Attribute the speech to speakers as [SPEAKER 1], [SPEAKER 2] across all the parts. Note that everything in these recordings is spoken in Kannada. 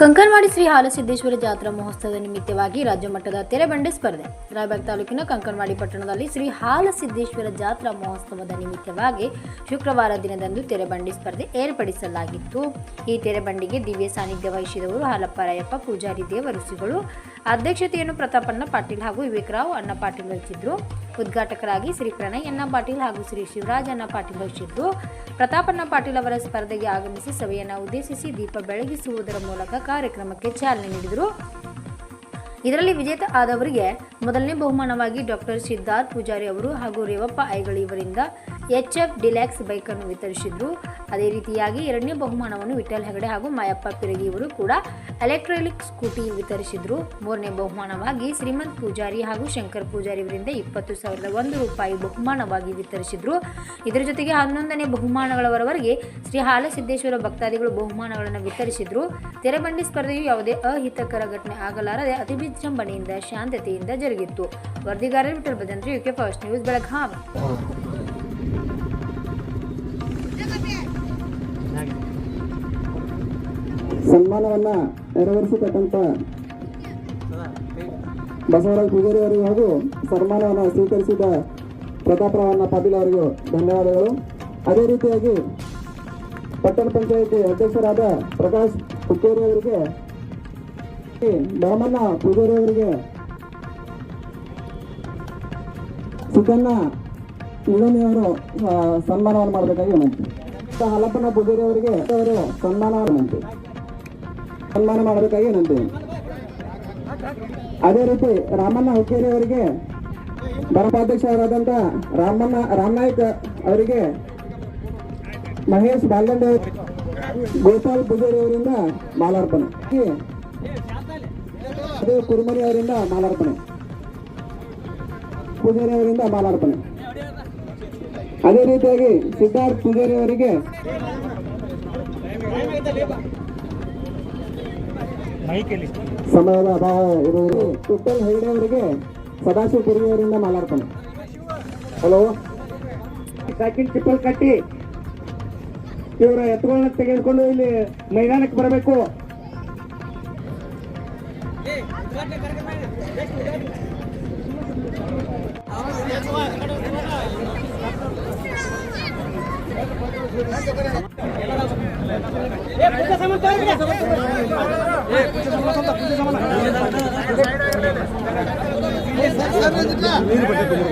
[SPEAKER 1] ಕಂಕನವಾಡಿ ಶ್ರೀ ಹಾಲಸಿದ್ದೇಶ್ವರ ಜಾತ್ರಾ ಮಹೋತ್ಸವದ ನಿಮಿತ್ತವಾಗಿ ರಾಜ್ಯ ಮಟ್ಟದ ತೆರೆಬಂಡೆ ಸ್ಪರ್ಧೆ. ರಾಯಬಾಗ್ ತಾಲೂಕಿನ ಕಂಕನವಾಡಿ ಪಟ್ಟಣದಲ್ಲಿ ಶ್ರೀ ಹಾಲಸಿದ್ದೇಶ್ವರ ಜಾತ್ರಾ ಮಹೋತ್ಸವದ ನಿಮಿತ್ತವಾಗಿ ಶುಕ್ರವಾರ ದಿನದಂದು ತೆರೆಬಂಡಿ ಸ್ಪರ್ಧೆ ಏರ್ಪಡಿಸಲಾಗಿತ್ತು. ಈ ತೆರೆಬಂಡಿಗೆ ದಿವ್ಯ ಸಾನ್ನಿಧ್ಯ ವಹಿಸಿದವರು ಹಾಲಪ್ಪರಾಯಪ್ಪ ಪೂಜಾರಿ ದೇವರುಸಿಗಳು. ಅಧ್ಯಕ್ಷತೆಯನ್ನು ಪ್ರತಾಪಣ್ಣ ಪಾಟೀಲ್ ಹಾಗೂ ವಿವೇಕರಾವ್ ಅಣ್ಣ ಪಾಟೀಲ್ ವಹಿಸಿದ್ರು ಉದ್ಘಾಟಕರಾಗಿ ಶ್ರೀ ಪ್ರಣಯಣ್ಣ ಪಾಟೀಲ್ ಹಾಗೂ ಶ್ರೀ ಶಿವರಾಜ್ ಅಣ್ಣ ಪಾಟೀಲ್ ವಹಿಸಿದ್ದು ಪ್ರತಾಪಣ್ಣ ಪಾಟೀಲ್ ಅವರ ಸ್ಪರ್ಧೆಗೆ ಆಗಮಿಸಿ ಸಭೆಯನ್ನು ಉದ್ದೇಶಿಸಿ ದೀಪ ಬೆಳಗಿಸುವುದರ ಮೂಲಕ ಕಾರ್ಯಕ್ರಮಕ್ಕೆ ಚಾಲನೆ ನೀಡಿದರು. ಇದರಲ್ಲಿ ವಿಜೇತ ಆದವರಿಗೆ ಮೊದಲನೇ ಬಹುಮಾನವಾಗಿ ಡಾಕ್ಟರ್ ಸಿದ್ಧಾರ್ಥ್ ಪೂಜಾರಿ ಅವರು ಹಾಗೂ ರೇವಪ್ಪ ಐಗಳಿ ಇವರಿಂದ ಎಚ್ ಎಫ್ ಡಿಲ್ಯಾಕ್ಸ್ ಬೈಕನ್ನು ವಿತರಿಸಿದ್ರು. ಅದೇ ರೀತಿಯಾಗಿ ಎರಡನೇ ಬಹುಮಾನವನ್ನು ವಿಠಲ್ ಹೆಗಡೆ ಹಾಗೂ ಮಾಯಪ್ಪ ಪಿರಗಿ ಇವರು ಕೂಡ ಎಲೆಕ್ಟ್ರಾನಿಕ್ ಸ್ಕೂಟಿ ವಿತರಿಸಿದ್ರು. ಮೂರನೇ ಬಹುಮಾನವಾಗಿ ಶ್ರೀಮಂತ್ ಪೂಜಾರಿ ಹಾಗೂ ಶಂಕರ್ ಪೂಜಾರಿ ಇವರಿಂದ ಇಪ್ಪತ್ತು ಸಾವಿರದ ಒಂದು ರೂಪಾಯಿ ಬಹುಮಾನವಾಗಿ ವಿತರಿಸಿದ್ರು. ಇದರ ಜೊತೆಗೆ ಹನ್ನೊಂದನೇ ಬಹುಮಾನಗಳವರವರೆಗೆ ಶ್ರೀ ಹಾಲಸಿದ್ದೇಶ್ವರ ಭಕ್ತಾದಿಗಳು ಬಹುಮಾನಗಳನ್ನು ವಿತರಿಸಿದ್ರು. ತೆರೆಬಂಡಿ ಸ್ಪರ್ಧೆಯು ಯಾವುದೇ ಅಹಿತಕರ ಘಟನೆ ಆಗಲಾರದೆ ಅತಿ ವಿಜೃಂಭಣೆಯಿಂದ, ಶಾಂತತೆಯಿಂದ ಜರುಗಿತ್ತು. ವರದಿಗಾರರು Vithal Bhajantri, UK first news, Belagavi.
[SPEAKER 2] ಸನ್ಮಾನವನ್ನ ನೆರವೇರಿಸತಕ್ಕಂಥ ಬಸವರಾಜ ಪೂಜಾರಿ ಅವರಿಗೂ ಹಾಗೂ ಸನ್ಮಾನವನ್ನು ಸ್ವೀಕರಿಸಿದ ಪ್ರತಾಪರಾವಣ್ಣ ಪಾಟೀಲ್ ಅವರಿಗೂ ಧನ್ಯವಾದಗಳು. ಅದೇ ರೀತಿಯಾಗಿ ಪಟ್ಟಣ ಪಂಚಾಯಿತಿ ಅಧ್ಯಕ್ಷರಾದ ಪ್ರಕಾಶ್ ಹುಕ್ಕೇರಿ ಅವರಿಗೆ ಭರಮಣ್ಣ ಪೂಜಾರಿ ಅವರಿಗೆ ಸುಖಣ್ಣ ಆ, ಸನ್ಮಾನವನ್ನು ಮಾಡಬೇಕಾಗಿ ವಿನಂತಿ. ಹಲಪನ ಪೂಜಾರಿ ಅವರಿಗೆ ಅವರು ಸನ್ಮಾನವನ್ನು ವಿನಂತಿ. ಸನ್ಮಾನ ಮಾಡಬೇಕಾಗಿ ನಂದು ಅದೇ ರೀತಿ ರಾಮಣ್ಣ ಹುಕ್ಕೇರಿ ಅವರಿಗೆ ಬರಪಾಧ್ಯಕ್ಷರಾದಂತ ರಾಮಣ್ಣ ರಾಮನಾಯ್ಕ ಅವರಿಗೆ ಮಹೇಶ್ ಬಾಲ್ದಂಡೆ ಗೋಪಾಲ್ ಪೂಜಾರಿ ಅವರಿಂದ ಮಾಲಾರ್ಪಣೆ ಅದೇ ಕುರುಮನಿ ಅವರಿಂದ ಮಾಲಾರ್ಪಣೆ. ಪೂಜಾರಿ ಅವರಿಂದ ಮಾಲಾರ್ಪಣೆ. ಅದೇ ರೀತಿಯಾಗಿ ಸಿದ್ಧಾರ್ಥ್ ಪೂಜಾರಿ ಅವರಿಗೆ ಸಮಯದ ಅಭಾವ ಇರುವುದು ಟೋಟಲ್ ಹೆಗಡೆ ಅವರಿಗೆ ಸದಾಶಿವ ಕಿರಿಯವರಿಂದ ಮಾತಾಡ್ತಾನೆ ಹಲೋ? ಸೈಕಿಲ್ ಚಿಪ್ಪಲ್ ಕಟ್ಟಿ. ಇವರ ಎತ್ತುಗಳನ್ನ ತೆಗೆದುಕೊಂಡು ಇಲ್ಲಿ ಮೈದಾನಕ್ಕೆ ಬರಬೇಕು.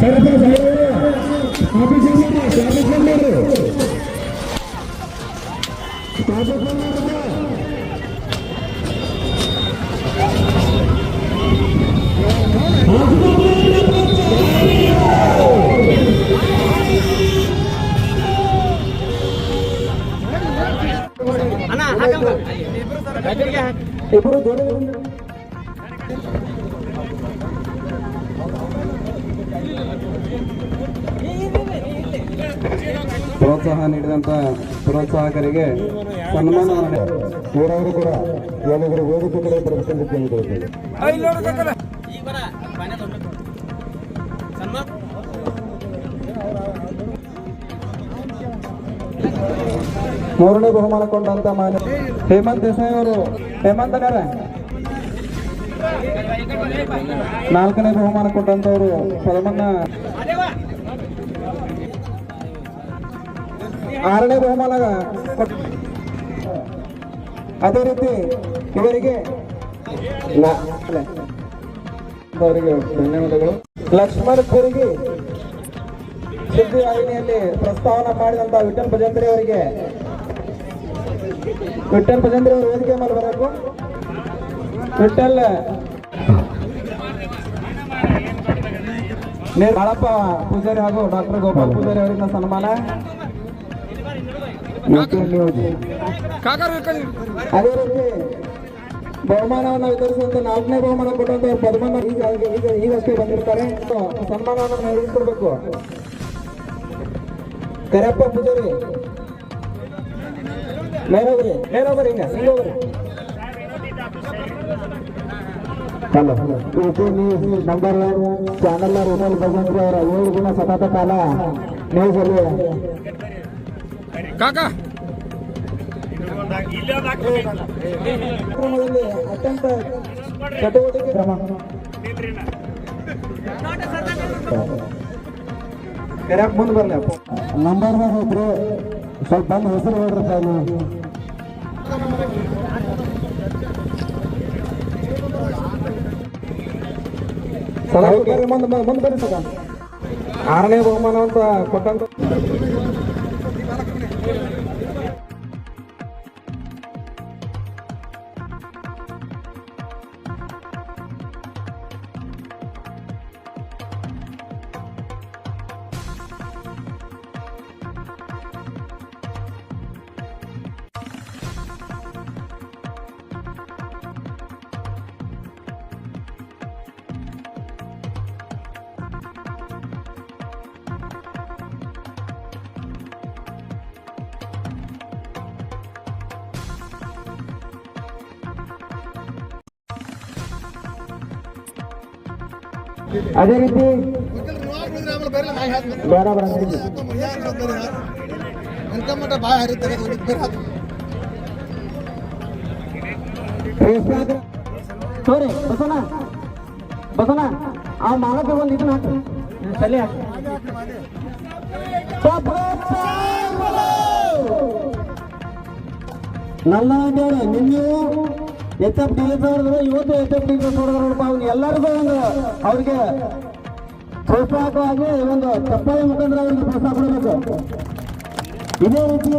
[SPEAKER 2] Gracias. ಇಬ್ಬರು ಪ್ರೋತ್ಸಾಹ ನೀಡಿದಂತ ಪ್ರೋತ್ಸಾಹಕರಿಗೆ ಸನ್ಮಾನ ಇವರವರು ಕೂಡ ಏನಾದರೂ ವೇದಿಕೆ ಕಡೆ ಪ್ರದರ್ಶನಕ್ಕೆ
[SPEAKER 3] ಮೂರನೇ ಬಹುಮಾನ ಕೊಂಡಂತ ಮಾನ್ಯ ಹೇಮಂತ್ ದೇಸಾಯಿ ಅವರು. ಹೇಮಂತ್ ಅಣ್ಣ ನಾಲ್ಕನೇ ಬಹುಮಾನ ಕೊಟ್ಟಂತವರು ಪದಮನ್ನ ಆರನೇ ಬಹುಮಾನ ಅದೇ ರೀತಿ ಇವರಿಗೆ. ಅವರಿಗೆ ಧನ್ಯವಾದಗಳು. ಲಕ್ಷ್ಮಣ್ ಕುರುಗಿ ಸುದ್ದಿವಾಹಿನಿಯಲ್ಲಿ ಪ್ರಸ್ತಾವನೆ ಮಾಡಿದಂತ ವಿಠಲ್ ಭಜಂತ್ರಿ ಅವರಿಗೆ ವಿಠಲ್ ಭಜಂತ್ರಿ ಅವರು ವೇದಿಕೆ ಮೇಲೆ ಬರಬೇಕು. ವಿಠಲ್ ಬಾಳಪ್ಪ ಪೂಜಾರಿ ಹಾಗೂ ಡಾಕ್ಟರ್ ಗೋಪಾಲ್ ಪೂಜಾರಿ ಅವರಿಂದ ಸನ್ಮಾನ. ಅದೇ ರೀತಿ ಬಹುಮಾನವನ್ನು ವಿತರಿಸುವಂತ ನಾಲ್ಕನೇ ಬಹುಮಾನ ಕೊಟ್ಟಂತ ಪದ್ಮನ ಈಗ ಈಗ, ಈಗಷ್ಟೇ ಬಂದಿರ್ತಾರೆ. ಸನ್ಮಾನವನ್ನು ನೆರವೇರಿಸ್ಕೊಡ್ಬೇಕು ಕರೆಯಪ್ಪ ಪೂಜಾರಿ. ಮೇಲೋಗ್ರಿ ಮೇಲೋಗ್ರಿ ಹಿಂಗ ಹಲೋ ನಂಬರ್ ಒನ್ ಚಾನಲ್ ರೋನಲ್ ಭಗವಂತ್ರಿ ಅವರ ಏಳು ದಿನ ಸತತ ಕಾಲ ನ್ಯೂಸ್ ಅಲ್ಲಿ. ಅತ್ಯಂತ ಚಟುವಟಿಕೆ. ಕ್ರಮ. ಕರೆಯಕ್ ಮುಂದೆ ಬರ್ಲಿ ನಂಬರ್ ಹೋಗ್ರಿ ಸ್ವಲ್ಪ ಬಂದು ಹೆಸರು ಹೇಳ್ರಪ್ಪ ಮುಂದೆ ಬರ್ರಿ ಸದಾ ಆರನೇ ಬಹುಮಾನ ಅಂತ ಕೊಟ್ಟಂತ ಅದೇ ರೀತಿ ಬೇಡ
[SPEAKER 4] ಹರಿತಾರೆ
[SPEAKER 3] ಸೋರಿ ಬಸನ ಬಸನ ಆ ಮಾಲಕ ಒಂದು ಇದನ್ನ ಹಾಕಿ ತಲೆ ಹಾಕ್ರಿ ನನ್ನ ಅಂತೇಳಿ ನಿನ್ನೆ ಎಚ್ ಎಫ್ ಡಿ ಇವತ್ತು ಎಚ್ ಎಫ್ ಡಿ ನೋಡಪ್ಪ, ಅವ್ನು ಎಲ್ಲರಿಗೂ ಒಂದು ಅವ್ರಿಗೆ ಪ್ರೋತ್ಸಾಹಕವಾಗಿ ಒಂದು ಚಪ್ಪಾಳೆ ಮುಖಾಂತರ ಅವ್ರಿಗೆ ಪ್ರೋತ್ಸಾಹ ಕೊಡಬೇಕು. ಇದೇ ರೀತಿ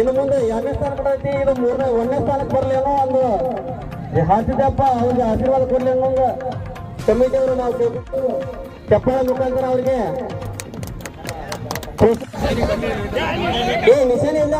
[SPEAKER 3] ಇನ್ನು ಮುಂದೆ ಎರಡನೇ ಸ್ಥಾನ ಕೊಡೈತಿ ಇದು ಮೂರನೇ, ಒಂದನೇ ಸ್ಥಾನಕ್ಕೆ ಬರಲೇನೋ ಒಂದು ಹಾಸಿದಪ್ಪ ಅವ್ರಿಗೆ ಆಶೀರ್ವಾದ ಕೊಡ್ಲಿ ಅನ್ನೋ ಒಂದು ಕಮಿಟಿ ಅವರು ನಾವು. ಚಪ್ಪಾಳೆ ಮುಖಾಂತರ ಅವ್ರಿಗೆ ಏ, ನಿಶಾನೆ ಇಲ್ಲ